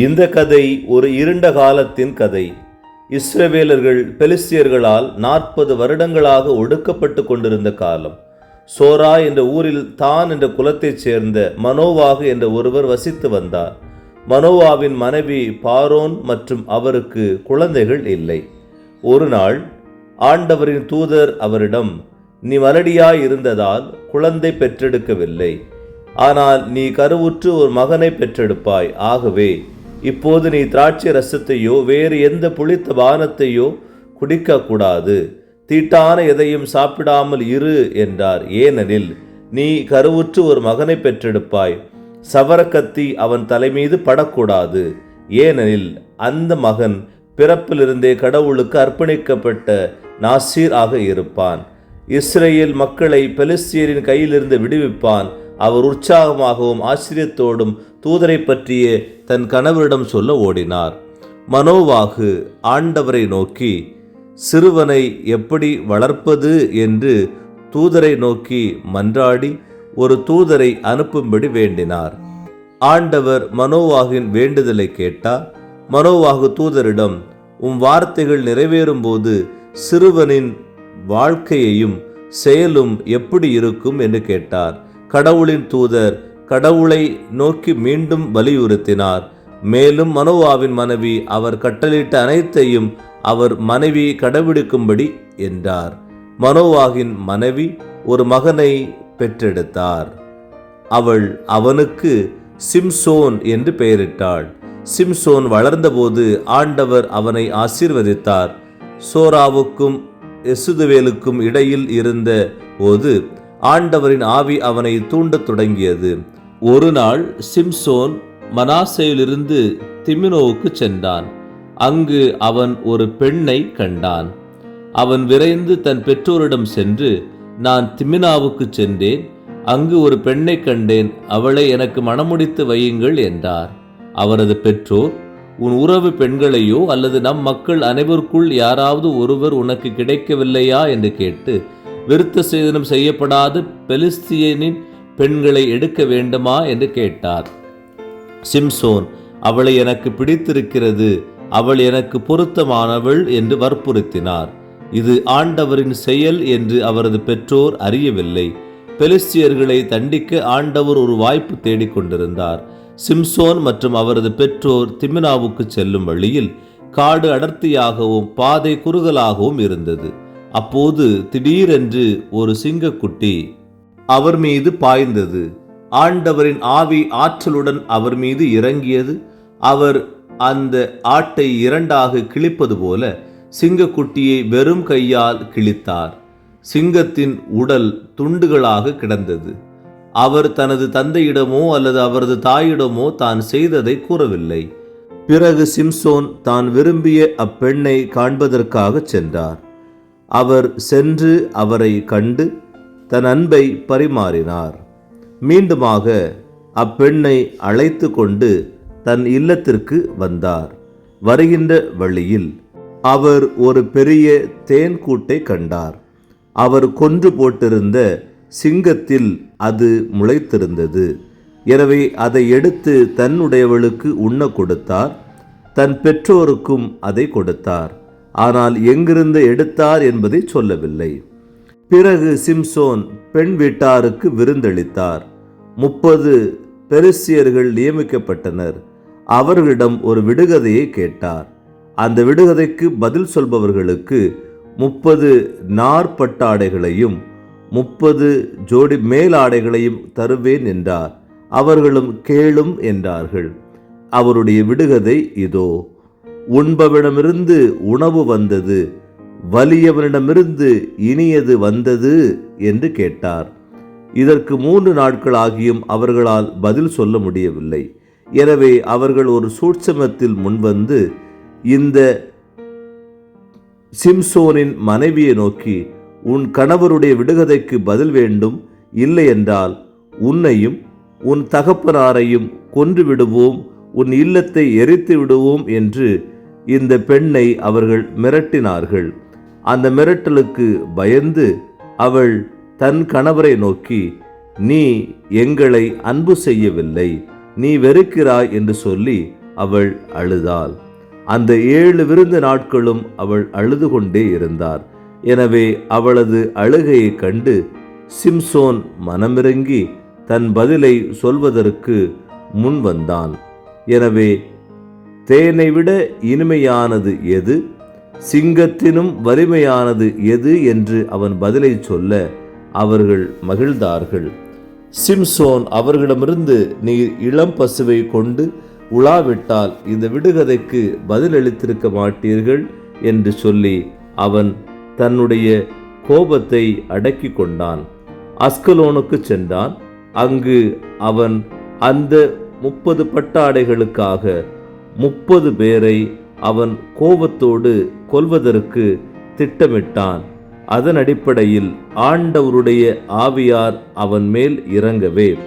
இந்த கதை ஒரு இருண்ட காலத்தின் கதை. இஸ்ரவேலர்கள் பெலிஸ்தியர்களால் நாற்பது வருடங்களாக ஒடுக்கப்பட்டு கொண்டிருந்த காலம். சோரா என்ற ஊரில் தான் என்ற குலத்தைச் சேர்ந்த மனோவாகு என்ற ஒருவர் வசித்து வந்தார். மனோவாவின் மனைவி பாரோன் மற்றும் அவருக்கு குழந்தைகள் இல்லை. ஒரு நாள் ஆண்டவரின் தூதர் அவரிடம் நீ மலடியாய் இருந்ததால் குழந்தை பெற்றெடுக்கவில்லை. ஆனால் நீ கருவுற்று ஒரு மகனை பெற்றெடுப்பாய். ஆகவே இப்போது நீ திராட்சை ரசத்தையோ வேறு எந்த புளித்த பானத்தையோ குடிக்கக்கூடாது. தீட்டான எதையும் சாப்பிடாமல் இரு என்றார். ஏனெனில் நீ கருவுற்று ஒரு மகனை பெற்றெடுப்பாய். சவரக்கத்தி அவன் தலைமீது படக்கூடாது. ஏனெனில் அந்த மகன் பிறப்பிலிருந்தே கடவுளுக்கு அர்ப்பணிக்கப்பட்ட நாசீர் ஆக இருப்பான். இஸ்ரேல் மக்களை பெலிஸ்தியரின் கையிலிருந்து விடுவிப்பான். அவர் உற்சாகமாகவும் ஆச்சரியத்தோடும் தூதரை பற்றிய தன் கணவரிடம் சொல்ல ஓடினார். மனோவாகு ஆண்டவரை நோக்கி சிறுவனை எப்படி வளர்ப்பது? என்று தூதரை நோக்கி மன்றாடி ஒரு தூதரை அனுப்பும்படி வேண்டினார். ஆண்டவர் மனோவாகின் வேண்டுதலை கேட்டார் மனோவாகு தூதரிடம் உம் வார்த்தைகள் நிறைவேறும்போது சிறுவனின் வாழ்க்கையையும் செயலும் எப்படி இருக்கும்? என்று கேட்டார். கடவுளின் தூதர் கடவுளை நோக்கி மீண்டும் வலியுறுத்தினார். மேலும் மனோவாவின் மனைவி அவர் கட்டளிட்ட அனைத்தையும் அவர் மனைவி கடைபிடிக்கும்படி என்றார். மனோவாகின் மனைவி ஒரு மகனை பெற்றெடுத்தார். அவள் அவனுக்கு சிம்சோன் என்று பெயரிட்டாள். சிம்சோன் வளர்ந்தபோது ஆண்டவர் அவனை ஆசீர்வதித்தார். சோராவுக்கும் எசுதுவேலுக்கும் இடையில் இருந்த போது ஆண்டவரின் ஆவி அவனை தூண்டத் தொடங்கியது. ஒரு நாள் சிம்சோன் மனாசையிலிருந்து திமினோவுக்கு சென்றான். அங்கு அவன் ஒரு பெண்ணை கண்டான். அவன் விரைந்து தன் பெற்றோரிடம் சென்று நான் திமினாவுக்கு சென்றேன். அங்கு ஒரு பெண்ணை கண்டேன். அவளை எனக்கு மணமுடித்து வையுங்கள் என்றார். அவரது பெற்றோர் உன் உறவு பெண்களையோ அல்லது நம் மக்கள் அனைவருக்குள் யாராவது ஒருவர் உனக்கு கிடைக்கவில்லையா? என்று கேட்டு விருத்த சேதனம் செய்யப்படாது. பெலிஸ்தியனின் பெண்களை எடுக்க வேண்டுமா? என்று கேட்டார். சிம்சோன் அவளை எனக்கு பிடித்திருக்கிறது. அவள் எனக்கு பொருத்தமானவள் என்று வற்புறுத்தினார். இது ஆண்டவரின் செயல் என்று அவரது பெற்றோர் அறியவில்லை. பெலிஸ்தியர்களை தண்டிக்க ஆண்டவர் ஒரு வாய்ப்பு தேடிக்கொண்டிருந்தார் சிம்சோன் மற்றும் அவரது பெற்றோர் திமினாவுக்கு செல்லும் வழியில் காடு அடர்த்தியாகவும் பாதை குறுகலாகவும் இருந்தது. அப்போது திடீரென்று ஒரு சிங்கக்குட்டி அவர் மீது பாய்ந்தது. ஆண்டவரின் ஆவி ஆற்றலுடன் அவர் மீது இறங்கியது. அவர் அந்த ஆட்டை இரண்டாக கிழிப்பது போல சிங்கக்குட்டியை வெறும் கையால் கிழித்தார். சிங்கத்தின் உடல் துண்டுகளாக கிடந்தது. அவர் தனது தந்தையிடமோ அல்லது அவரது தாயிடமோ தான் செய்ததை கூறவில்லை. பிறகு சிம்சோன் தான் விரும்பிய அப்பெண்ணை காண்பதற்காக சென்றார். அவர் சென்று அவரை கண்டு தன் அன்பை பரிமாறினார். மீண்டுமாக அப்பெண்ணை அழைத்து கொண்டு தன் இல்லத்திற்கு வந்தார். வருகின்ற வழியில் அவர் ஒரு பெரிய தேன் கூட்டை கண்டார். அவர் கொன்று போட்டிருந்த சிங்கத்தில் அது முளைத்திருந்தது. எனவே அதை எடுத்து தன்னுடையவளுக்கு உண்ண கொடுத்தார். தன் பெற்றோருக்கும் அதை கொடுத்தார். ஆனால் எங்கிருந்து எடுத்தார் என்பதை சொல்லவில்லை. பிறகு சிம்சோன் பெண் வீட்டாருக்கு விருந்தளித்தார். முப்பது பெருசியர்கள் நியமிக்கப்பட்டனர். அவர்களிடம் ஒரு விடுகதையை கேட்டார். அந்த விடுகதைக்கு பதில் சொல்பவர்களுக்கு முப்பது நாற்பட்டாடைகளையும் முப்பது ஜோடி மேலாடைகளையும் தருவேன் என்றார். அவர்களும் கேளும் என்றார்கள். அவருடைய விடுகதை இதோ. உண்பவனிடமிருந்து உணவு வந்தது வலியவனிடமிருந்து இனியது வந்தது என்று கேட்டார். இதற்கு மூன்று நாட்கள் ஆகியும் அவர்களால் பதில் சொல்ல முடியவில்லை. எனவே அவர்கள் ஒரு சூட்சமத்தில் முன்வந்து இந்த சிம்சோனின் மனைவியை நோக்கி உன் கணவருடைய விடுகதைக்கு பதில் வேண்டும் இல்லை என்றால் உன்னையும் உன் தகப்பனாரையும் கொன்று விடுவோம் உன் இல்லத்தை எரித்து விடுவோம் என்று இந்த பெண்ணை அவர்கள் மிரட்டினார்கள். அந்த மிரட்டலுக்கு பயந்து அவள் தன் கணவரை நோக்கி நீ எங்களை அன்பு செய்யவில்லை நீ வெறுக்கிறாய் என்று சொல்லி அவள் அழுதாள். அந்த ஏழு விருந்து நாட்களும் அவள் அழுது கொண்டே இருந்தார். எனவே அவளது அழுகையை கண்டு சிம்சோன் மனமிறங்கி தன் பதிலை சொல்வதற்கு முன் வந்தான். எனவே தேனை விட இனிமையானது எது? சிங்கத்தினும் வலிமையானது எது என்று அவன் பதிலை சொல்ல அவர்கள் மகிழ்ந்தார்கள். சிம்சோன் அவர்களிடமிருந்து நீர் இளம் பசுவை கொண்டு உலாவிட்டால் இந்த விடுகதைக்கு பதிலளித்திருக்க மாட்டீர்கள் என்று சொல்லி அவன் தன்னுடைய கோபத்தை அடக்கி கொண்டான். அஸ்கலோனுக்கு சென்றான். அங்கு அவன் அந்த முப்பது பட்டாடைகளுக்காக முப்பது பேரை அவன் கோபத்தோடு கொல்வதற்கு திட்டமிட்டான். அதன் அடிப்படையில் ஆண்டவருடைய ஆவியார் அவன் மேல் இறங்கவே.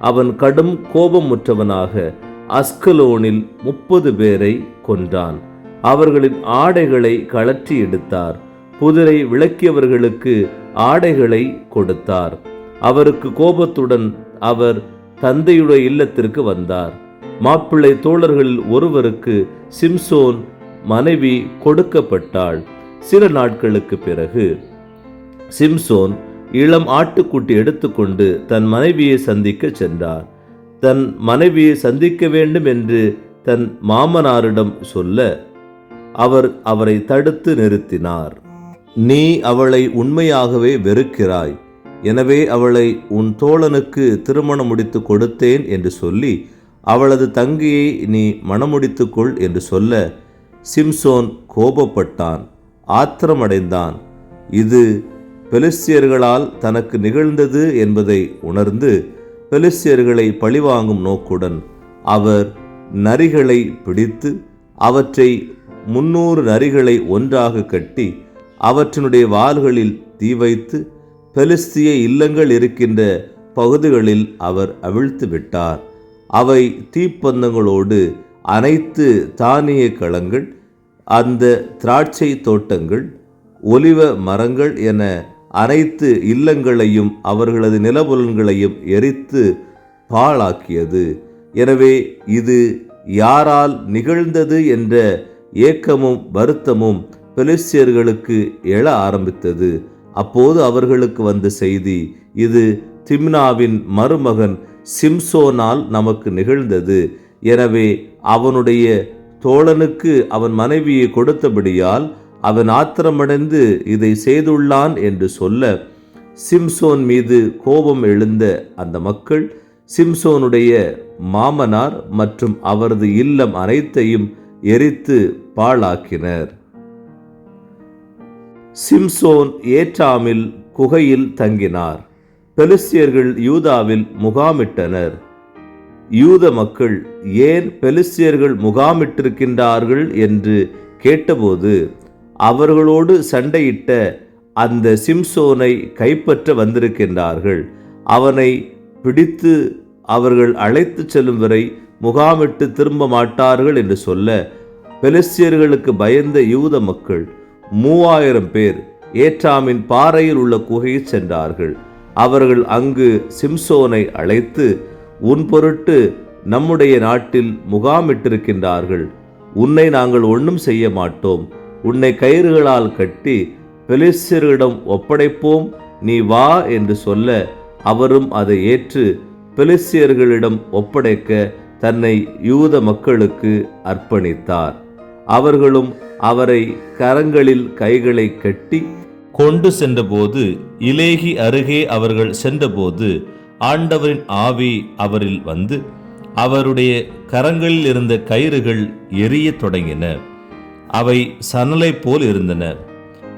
அவன் கடும் கோபமுற்றவனாக அஸ்கலோனில் முப்பது பேரை கொன்றான். அவர்களின் ஆடைகளை கழற்றி எடுத்தார். புதிரை விளக்கியவர்களுக்கு ஆடைகளை கொடுத்தார். அவருக்கு கோபத்துடன் அவர் தந்தையுடைய இல்லத்திற்கு வந்தார். மாப்பிள்ளை தோழர்களில் ஒருவருக்கு சிம்சோன் மனைவி கொடுக்கப்பட்டாள் சில நாட்களுக்கு பிறகு. சிம்சோன் இளம் ஆட்டுக்குட்டி எடுத்துக்கொண்டு தன் மனைவியை சந்திக்க சென்றார். தன் மனைவியை சந்திக்க வேண்டும் என்று தன் மாமனாரிடம் சொல்ல அவர் அவரை தடுத்து நிறுத்தினார். நீ அவளை உண்மையாகவே வெறுக்கிறாய். எனவே அவளை உன் தோழனுக்கு திருமணம் முடித்து கொடுத்தேன் என்று சொல்லி அவளது தங்கையை நீ மணமுடித்துக்கொள் என்று சொல்ல சிம்சோன் கோபப்பட்டான் ஆத்திரமடைந்தான். இது பெலிஸ்தியர்களால் தனக்கு நிகழ்ந்தது என்பதை உணர்ந்து பெலிஸ்தியர்களை பழிவாங்கும் நோக்குடன் அவர் நரிகளை பிடித்து அவற்றை முன்னூறு நரிகளை ஒன்றாக கட்டி அவற்றினுடைய வாள்களில் தீ வைத்து பெலிஸ்திய இல்லங்கள் இருக்கின்ற பகுதிகளில் அவர் அவிழ்த்து விட்டார். அவை தீப்பந்தங்களோடு அனைத்து தானிய களங்கள் அந்த திராட்சை தோட்டங்கள் ஒலிவ மரங்கள் என அனைத்து இல்லங்களையும் அவர்களது நிலபுலன்களையும் எரித்து பாழாக்கியது. எனவே இது யாரால் நிகழ்ந்தது என்ற ஏக்கமும் வருத்தமும் பெலிஸ்தியர்களுக்கு எழ ஆரம்பித்தது. அப்போது அவர்களுக்கு வந்த செய்தி இது திம்னாவின் மருமகன் சிம்சோனால் நமக்கு நிகழ்ந்தது. எனவே அவனுடைய தோழனுக்கு அவன் மனைவியை கொடுத்தபடியால் அவன் ஆத்திரமடைந்து இதை செய்துள்ளான் என்று சொல்ல சிம்சோன் மீது கோபம் எழுந்த அந்த மக்கள் சிம்சோனுடைய மாமனார் மற்றும் அவரது இல்லம் அனைத்தையும் எரித்து பாழாக்கினர். சிம்சோன் ஏற்றாமில் குகையில் தங்கினார். பெலிஸ்தியர்கள் யூதாவில் முகாமிட்டனர். யூத மக்கள் ஏன் பெலிஸ்தியர்கள் முகாமிட்டிருக்கின்றார்கள் என்று கேட்டபோது அவர்களோடு சண்டையிட்ட அந்த சிம்சோனை கைப்பற்ற வந்திருக்கின்றார்கள். அவனை பிடித்து அவர்கள் அழைத்து செல்லும் வரை முகாமிட்டு திரும்ப மாட்டார்கள் என்று சொல்ல பெலிஸ்தியர்களுக்கு பயந்த யூத மக்கள் மூவாயிரம் பேர் ஏற்றாமின் பாறையில் உள்ள குகையில் சென்றார்கள். அவர்கள் அங்கு சிம்சோனை அழைத்து உன் பொருட்டு நம்முடைய நாட்டில் முகாமிட்டிருக்கின்றார்கள். உன்னை நாங்கள் ஒன்றும் செய்ய மாட்டோம். உன்னை கயிறுகளால் கட்டி பெலிஸ்தியர்களிடம் ஒப்படைப்போம். நீ வா என்று சொல்ல அவரும் அதை ஏற்று பெலிஸ்தியர்களிடம் ஒப்படைக்க தன்னை யூத மக்களுக்கு அர்ப்பணித்தார். அவர்களும் அவரை கரங்களில் கைகளை கட்டி கொண்டு சென்றபோது இலேகி அருகே அவர்கள் சென்றபோது ஆண்டவரின் ஆவி அவரில் வந்து அவருடைய கரங்களில் இருந்த கயிறுகள் எரியத் தொடங்கின. அவை சணலை போல் இருந்தன.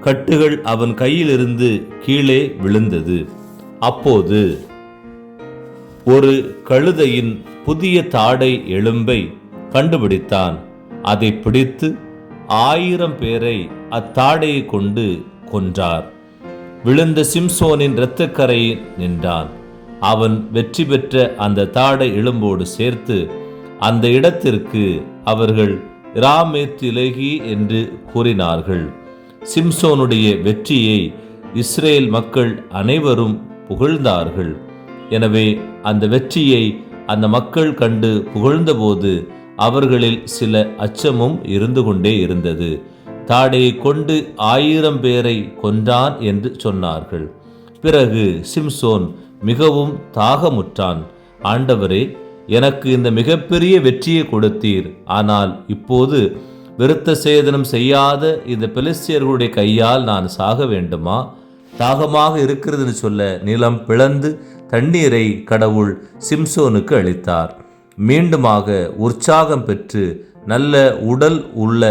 கட்டுகள் அவன் கையிலிருந்து கீழே விழுந்தது. அப்போது ஒரு கழுதையின் புதிய தாடை எலும்பை கண்டுபிடித்தான். அதை பிடித்து ஆயிரம் பேரை அத்தாடையை கொண்டு கொன்றார். விழுந்த சிம்சோனின் இரத்தக்கரையில் நின்றான். அவன் வெற்றி பெற்ற அந்த தாடை எலும்போடு சேர்த்து அந்த இடத்திற்கு அவர்கள் ராமேத்திலேகி என்று கூறினார்கள். சிம்சோனுடைய வெற்றியை இஸ்ரேல் மக்கள் அனைவரும் புகழ்ந்தார்கள். எனவே அந்த வெற்றியை அந்த மக்கள் கண்டு புகழ்ந்தபோது அவர்களில் சில அச்சமும் இருந்து கொண்டே இருந்தது. தாடையை கொண்டு ஆயிரம் பேரை கொன்றான் என்று சொன்னார்கள். பிறகு சிம்சோன் மிகவும் தாகமுற்றான். ஆண்டவரே எனக்கு இந்த மிகப்பெரிய வெற்றியை கொடுத்தீர். ஆனால் இப்போது விருத்த சேதனம் செய்யாத இந்த பெலிஸ்தியர்களுடைய கையால் நான் சாக வேண்டுமா? தாகமாக இருக்கிறதுன்னு சொல்ல நிலம் பிளந்து தண்ணீரை கடவுள் சிம்சோனுக்கு அளித்தார். மீண்டுமாக உற்சாகம் பெற்று நல்ல உடல் உள்ள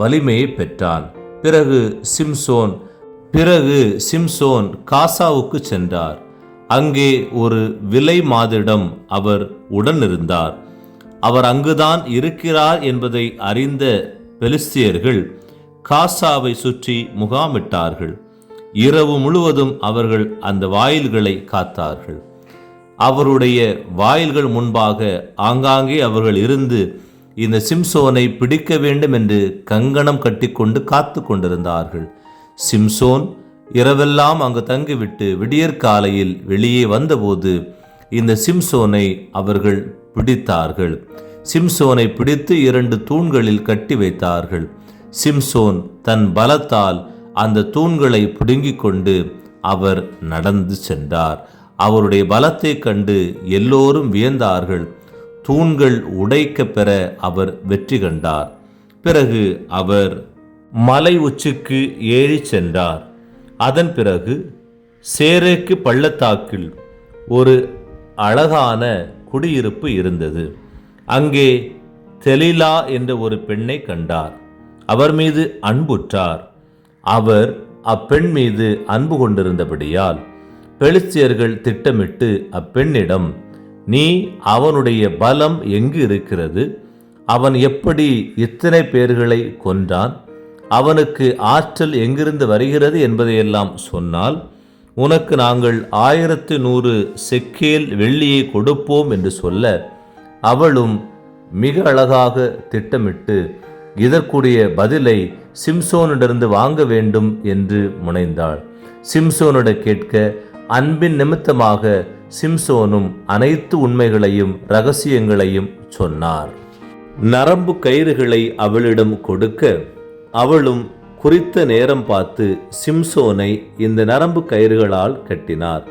வலிமையை பெற்றான். பிறகு சிம்சோன் பிறகு சிம்சோன் காசாவுக்கு சென்றார். அங்கே ஒரு விலை மாதிடம் அவர் உடன் இருந்தார் அவர் அங்குதான் இருக்கிறார் என்பதை அறிந்த பெலிஸ்தியர்கள் காசாவை சுற்றி முகாமிட்டார்கள். இரவு முழுவதும் அவர்கள் அந்த வாயில்களை காத்தார்கள். அவருடைய வாயில்கள் முன்பாக ஆங்காங்கே அவர்கள் இருந்து இந்த சிம்சோனை பிடிக்க வேண்டும் என்று கங்கணம் கட்டிக்கொண்டு காத்து கொண்டிருந்தார்கள். சிம்சோன் இரவெல்லாம் அங்கு தங்கிவிட்டு விடியற்காலையில் வெளியே வந்தபோது இந்த சிம்சோனை அவர்கள் பிடித்தார்கள். சிம்சோனை பிடித்து இரண்டு தூண்களில் கட்டி வைத்தார்கள். சிம்சோன் தன் பலத்தால் அந்த தூண்களை பிடுங்கிக் கொண்டு அவர் நடந்து சென்றார். அவருடைய பலத்தை கண்டு எல்லோரும் வியந்தார்கள். தூண்கள் உடைக்க பெற அவர் வெற்றி கண்டார். பிறகு அவர் மலை உச்சிக்கு ஏறி சென்றார். அதன் பிறகு சேரேக்கு பள்ளத்தாக்கில் ஒரு அழகான குடியிருப்பு இருந்தது. அங்கே தெலிலா என்ற ஒரு பெண்ணை கண்டார். அவர் மீது அன்புற்றார். அவர் அப்பெண் மீது அன்பு கொண்டிருந்தபடியால் பெலிஸ்தியர்கள் திட்டமிட்டு அப்பெண்ணிடம் நீ அவனுடைய பலம் எங்கு இருக்கிறது? அவன் எப்படி இத்தனை பேர்களை கொன்றான்? அவனுக்கு ஆற்றல் எங்கிருந்து வருகிறது என்பதையெல்லாம் சொன்னால் உனக்கு நாங்கள் ஆயிரத்து நூறு செக்கேல் வெள்ளியை கொடுப்போம் என்று சொல்ல அவளும் மிக அழகாக திட்டமிட்டு இதற்குரிய பதிலை சிம்சோனிடமிருந்து வாங்க வேண்டும் என்று முனைந்தாள். சிம்சோனிட கேட்க அன்பின் நிமித்தமாக சிம்சோனும் அனைத்து உண்மைகளையும் ரகசியங்களையும் சொன்னார். நரம்பு கயிறுகளை அவளிடம் கொடுக்க அவளும் குறித்த நேரம் பார்த்து சிம்சோனை இந்த நரம்பு கயிறுகளால் கட்டினார்.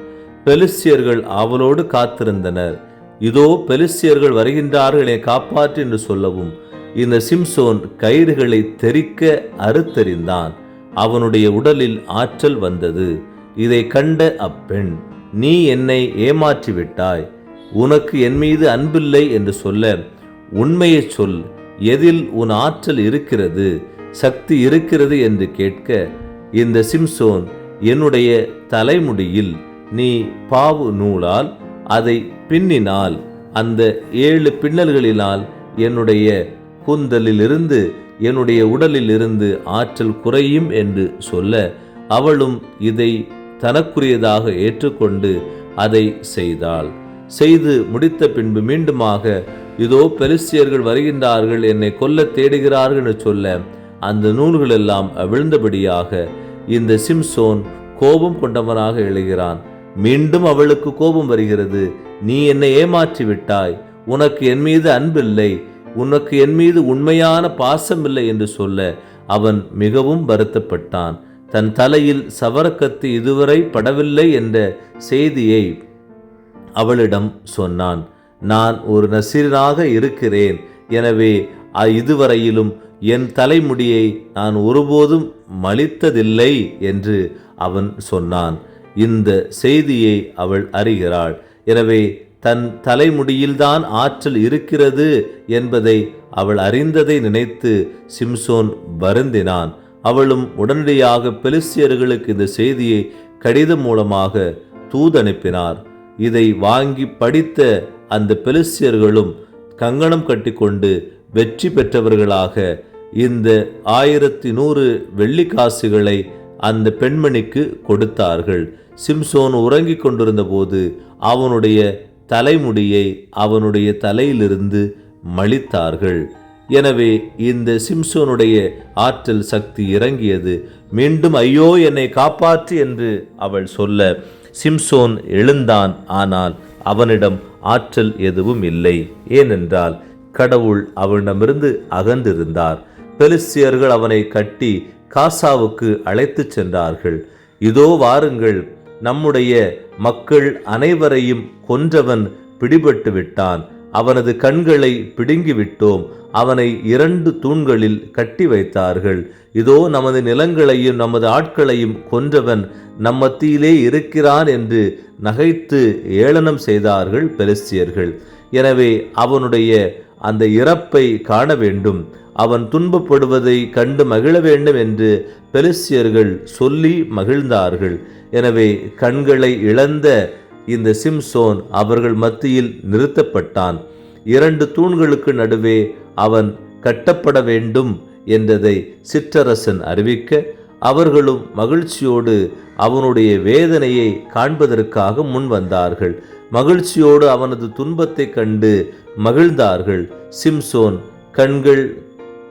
பெலிஸ்தியர்கள் அவளோடு காத்திருந்தனர். இதோ பெலிஸ்தியர்கள் வருகின்றார்கள் என்னை காப்பாற்று என்று சொல்லவும் இந்த சிம்சோன் கயிறுகளை தெறிக்க அறுத்தறிந்தான். அவனுடைய உடலில் ஆற்றல் வந்தது. இதை கண்ட அப்பெண் நீ என்னை ஏமாற்றி விட்டாய் உனக்கு என் மீது அன்பில்லை என்று சொல்ல உண்மையை சொல். எதில் உன் ஆற்றல் இருக்கிறது? சக்தி இருக்கிறது என்று கேட்க இந்த சிம்சோன் என்னுடைய தலைமுடியில் நீ பாவு நூலால் அதை பின்னினால் அந்த ஏழு பின்னல்களினால் என்னுடைய கூந்தலிலிருந்து என்னுடைய உடலிலிருந்து ஆற்றல் குறையும் என்று சொல்ல அவளும் இதை தனக்குரியதாக ஏற்றுக்கொண்டு அதை செய்தாள். செய்து முடித்த பின்பு மீண்டுமாக இதோ பெலிஸ்தியர்கள் வருகின்றார்கள் என்னை கொல்ல தேடுகிறார்கள் என்று சொல்ல அந்த நூல்கள் எல்லாம் அவிழ்ந்தபடியாக இந்த சிம்சோன் கோபம் கொண்டவனாக எழுகிறான். மீண்டும் அவளுக்கு கோபம் வருகிறது. நீ என்னை ஏமாற்றி விட்டாய். உனக்கு என் மீது அன்பில்லை. உனக்கு என் மீது உண்மையான பாசம் இல்லை என்று சொல்ல அவன் மிகவும் வருத்தப்பட்டான். தன் தலையில் சவரக்கத்து இதுவரை படவில்லை என்ற செய்தியை அவளிடம் சொன்னான். நான் ஒரு நசீரனாக இருக்கிறேன். எனவே இதுவரையிலும் என் தலைமுடியை நான் ஒருபோதும் மலித்ததில்லை என்று அவன் சொன்னான். இந்த செய்தியை அவள் அறிகிறாள். எனவே தன் தலைமுடியில்தான் ஆற்றல் இருக்கிறது என்பதை அவள் அறிந்ததை நினைத்து சிம்சோன் வருந்தினான். அவளும் உடனடியாக பெலிஸ்தியர்களுக்கு இந்த செய்தியை கடிதம் மூலமாக தூதனுப்பினார். இதை வாங்கி படித்த அந்த பெலிஸ்தியர்களும் கங்கணம் கட்டிக்கொண்டு வெற்றி பெற்றவர்களாக இந்த ஆயிரத்தி நூறு வெள்ளிக்காசுகளை அந்த பெண்மணிக்கு கொடுத்தார்கள். சிம்சோன் உறங்கிக் கொண்டிருந்தபோது அவனுடைய தலைமுடியை அவனுடைய தலையிலிருந்து மலித்தார்கள் எனவே இந்த சிம்சோனுடைய ஆற்றல் சக்தி இறங்கியது. மீண்டும் ஐயோ என்னை காப்பாற்று என்று அவள் சொல்ல சிம்சோன் எழுந்தான். ஆனால் அவனிடம் ஆற்றல் எதுவும் இல்லை. ஏனென்றால் கடவுள் அவனிடமிருந்து அகன்றிருந்தார். பெலிஸ்தியர்கள் அவனை கட்டி காசாவுக்கு அழைத்துச் சென்றார்கள். இதோ வாருங்கள் நம்முடைய மக்கள் அனைவரையும் கொன்றவன் பிடிபட்டு விட்டான். அவனது கண்களை பிடுங்கிவிட்டோம். அவனை இரண்டு தூண்களில் கட்டி வைத்தார்கள். இதோ நமது நிலங்களையும் நமது ஆட்களையும் கொன்றவன் நம் மத்தியிலே இருக்கிறான் என்று நகைத்து ஏளனம் செய்தார்கள் பெலிஸ்தியர்கள். எனவே அவனுடைய அந்த இறப்பை காண வேண்டும். அவன் துன்பப்படுவதை கண்டு மகிழ வேண்டும் என்று பெலிஸ்தியர்கள் சொல்லி மகிழ்ந்தார்கள். எனவே கண்களை இழந்த இந்த சிம்சோன் அவர்கள் மத்தியில் நிறுத்தப்பட்டான். இரண்டு தூண்களுக்கு நடுவே அவன் கட்டப்பட வேண்டும் என்றதை சிற்றரசன் அறிவிக்க அவர்களும் மகிழ்ச்சியோடு அவனுடைய வேதனையை காண்பதற்காக முன் வந்தார்கள். மகிழ்ச்சியோடு அவனது துன்பத்தை கண்டு மகிழ்ந்தார்கள். சிம்சோன் கண்கள்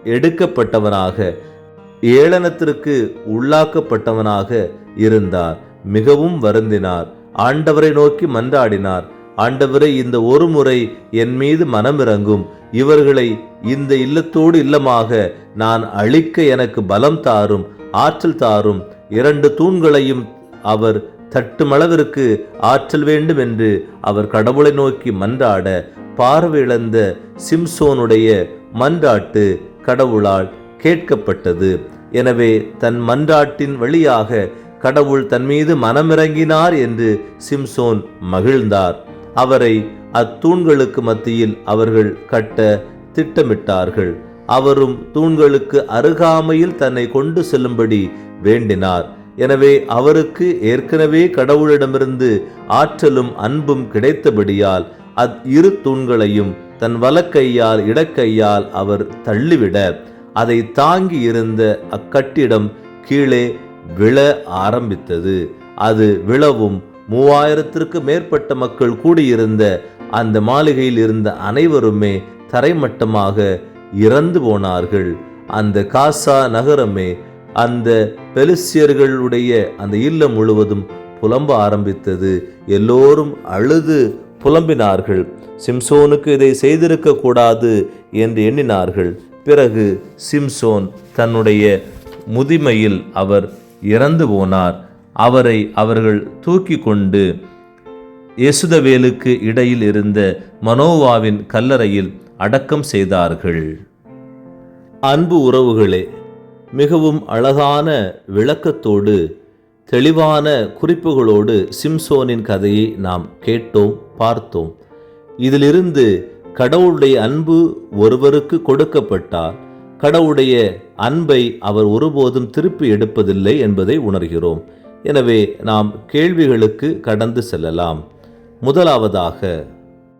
எடுக்கப்பட்டவனாக ஏளனத்திற்கு உள்ளாக்கப்பட்டவனாக இருந்தார். மிகவும் வருந்தினார். ஆண்டவரை நோக்கி மன்றாடினார். ஆண்டவரை இந்த ஒரு முறை என் மீது மனமிறங்கும். இவர்களை இந்த இல்லத்தோடு இல்லமாக நான் அழிக்க எனக்கு பலம் தாரும் ஆற்றல் தாரும். இரண்டு தூண்களையும் அவர் தட்டுமளவிற்கு ஆற்றல் வேண்டும் என்று அவர் கடவுளை நோக்கி மன்றாட பார்வையிழந்த சிம்சோனுடைய மன்றாட்டு கடவுளால் கேட்கப்பட்டது. எனவே தன் மன்றாட்டின் வழியாக கடவுள் தன் மீது மனமிறங்கினார் என்று சிம்சோன் மகிழ்ந்தார். அவரை அத்தூண்களுக்கு மத்தியில் அவர்கள் கட்ட திட்டமிட்டார்கள். அவரும் தூண்களுக்கு அருகாமையில் தன்னை கொண்டு செல்லும்படி வேண்டினார். எனவே அவருக்கு ஏற்கனவே கடவுளிடமிருந்து ஆற்றலும் அன்பும் கிடைத்தபடியால் அத் இரு தூண்களையும் தன் வலக்கையால் இடக்கையால் அவர் தள்ளிவிட அதை தாங்கி இருந்த அக்கட்டிடம் கீழே விழ ஆரம்பித்தது. அது விழவும் மூவாயிரத்திற்கு மேற்பட்ட மக்கள் கூடியிருந்த அந்த மாளிகையில் இருந்த அனைவருமே தரைமட்டமாக இறந்து போனார்கள். அந்த காசா நகரமே அந்த பெலிசியர்களுடைய அந்த இல்லம் முழுவதும் புலம்ப ஆரம்பித்தது. எல்லோரும் அழுது புலம்பினார்கள். சிம்சோனுக்கு இதை செய்திருக்க கூடாது என்று எண்ணினார்கள். பிறகு சிம்சோன் தன்னுடைய முதுமையில் அவர் இறந்து போனார். அவரை அவர்கள் தூக்கி கொண்டு யசுதவேலுக்கு இடையில் இருந்த மனோவாவின் கல்லறையில் அடக்கம் செய்தார்கள். அன்பு உறவுகளே மிகவும் அழகான விளக்கத்தோடு தெளிவான குறிப்புகளோடு சிம்சோனின் கதையை நாம் கேட்டோம் பார்த்தோம். இதிலிருந்து கடவுளுடைய அன்பு ஒருவருக்கு கொடுக்கப்பட்டால் கடவுளுடைய அன்பை அவர் ஒருபோதும் திருப்பி எடுப்பதில்லை என்பதை உணர்கிறோம். எனவே நாம் கேள்விகளுக்கு கடந்து செல்லலாம். முதலாவதாக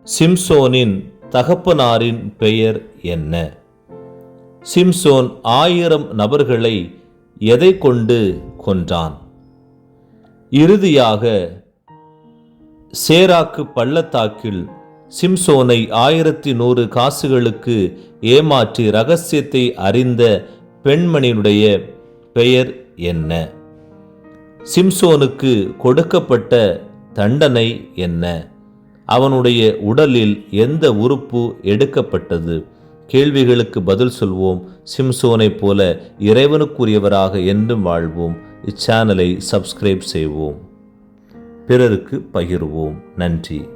சிம்சோனின் தகப்பனாரின் பெயர் என்ன? சிம்சோன் ஆயிரம் நபர்களை எதை கொண்டு கொன்றான்? இறுதியாக சேராக்கு பள்ளத்தாக்கில் சிம்சோனை ஆயிரத்தி நூறு காசுகளுக்கு ஏமாற்றி ரகசியத்தை அறிந்த பெண்மணியினுடைய பெயர் என்ன? சிம்சோனுக்கு கொடுக்கப்பட்ட தண்டனை என்ன? அவனுடைய உடலில் எந்த உறுப்பு எடுக்கப்பட்டது? கேள்விகளுக்கு பதில் சொல்வோம். சிம்சோனைப் போல இறைவனுக்குரியவராக என்றும் வாழ்வோம். இச்சேனலை சப்ஸ்கிரைப் செய்வோம். பிறருக்கு பகிர்வோம். நன்றி.